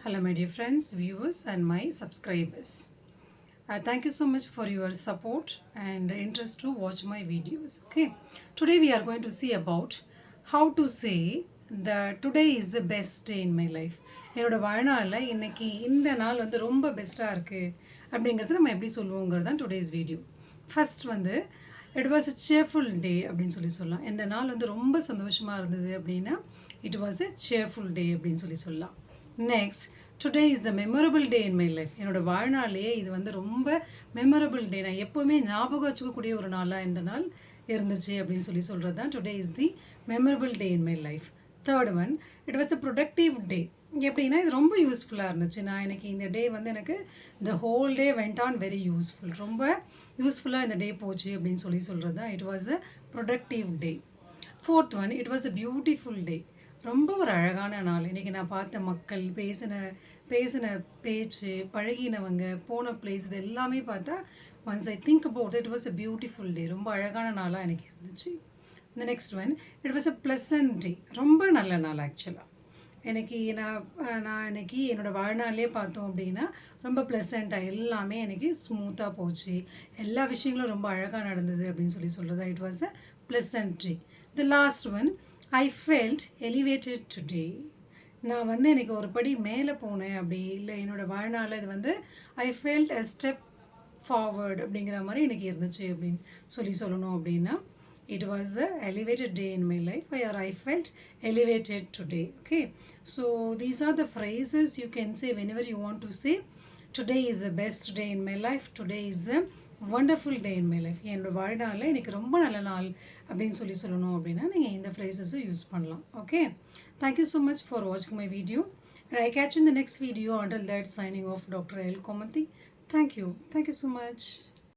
Hello, my dear friends, viewers, and my subscribers. Uh, thank you so much for your support and interest to watch my videos. Okay, today we are going to see about how to say that today is the best day in my life. என்னோட வாழ்நாளில் இன்னைக்கு இந்த நாள் வந்து ரொம்ப பெஸ்ட்டாக இருக்குது அப்படிங்கிறத நம்ம எப்படி சொல்லுவோங்கிறது தான் டுடேஸ் வீடியோ ஃபர்ஸ்ட் வந்து it was a cheerful day அப்படின்னு சொல்லி சொல்லலாம் இந்த நாள் வந்து ரொம்ப சந்தோஷமாக இருந்தது அப்படின்னா it was a cheerful day அப்படின்னு சொல்லி சொல்லலாம் next today is the memorable day in my life என்னோடய வாழ்நாளையே இது வந்து ரொம்ப மெமரபிள் டே நான் எப்போவுமே ஞாபகம் வச்சுக்கக்கூடிய ஒரு நாளாக இந்த நாள் இருந்துச்சு அப்படின்னு சொல்லி சொல்கிறது தான் today is the memorable day in my life third one it was a productive day எப்படின்னா இது ரொம்ப யூஸ்ஃபுல்லாக இருந்துச்சு. நான் எனக்கு இந்த டே வந்து எனக்கு the whole day went on very useful ரொம்ப யூஸ்ஃபுல்லாக இந்த டே போச்சு அப்படின்னு சொல்லி சொல்கிறது தான் it was a productive day fourth one it was a beautiful day ரொம்ப ஒரு அழகான நாள். இன்றைக்கி நான் பார்த்த மக்கள் பேசின பேசின பேச்சு பழகினவங்க போன பிளேஸ் இது எல்லாமே பார்த்தா once I think about it was a beautiful day ரொம்ப அழகான நாளாக எனக்கு இருந்துச்சு. இந்த next one it was a pleasant day ரொம்ப நல்ல நாள் ஆக்சுவலாக எனக்கு நான் நான் இன்னைக்கு என்னோடய வாழ்நாளே பார்த்தோம் அப்படின்னா ரொம்ப ப்ளசண்ட்டாக எல்லாமே எனக்கு ஸ்மூத்தாக போச்சு. எல்லா விஷயங்களும் ரொம்ப அழகாக நடந்தது அப்படின்னு சொல்லி சொல்கிறது it was a pleasant day the last one I felt elevated today நான் வந்து எனக்கு ஒரு படி மேலே போனேன் அப்படி இல்லை. என்னோடய வாழ்நாளில் இது வந்து I felt a step forward அப்படிங்கிற மாதிரி எனக்கு இருந்துச்சு அப்படின்னு சொல்லி சொல்லணும் அப்படின்னா it was a elevated day in my life I or I felt elevated today okay so these are the phrases you can say whenever you want to say today is the best day in my life today is a wonderful day in my life என்னோட வாழ்நாளில் எனக்கு ரொம்ப நல்ல நாள் அப்படின்னு சொல்லி சொல்லணும் அப்படின்னா நீங்கள் இந்த ஃப்ரேசஸை யூஸ் பண்ணலாம். Okay thank you so much for வாட்சிங் my video and I catch in the next video until that signing off doctor L Gomathi thank you thank you so much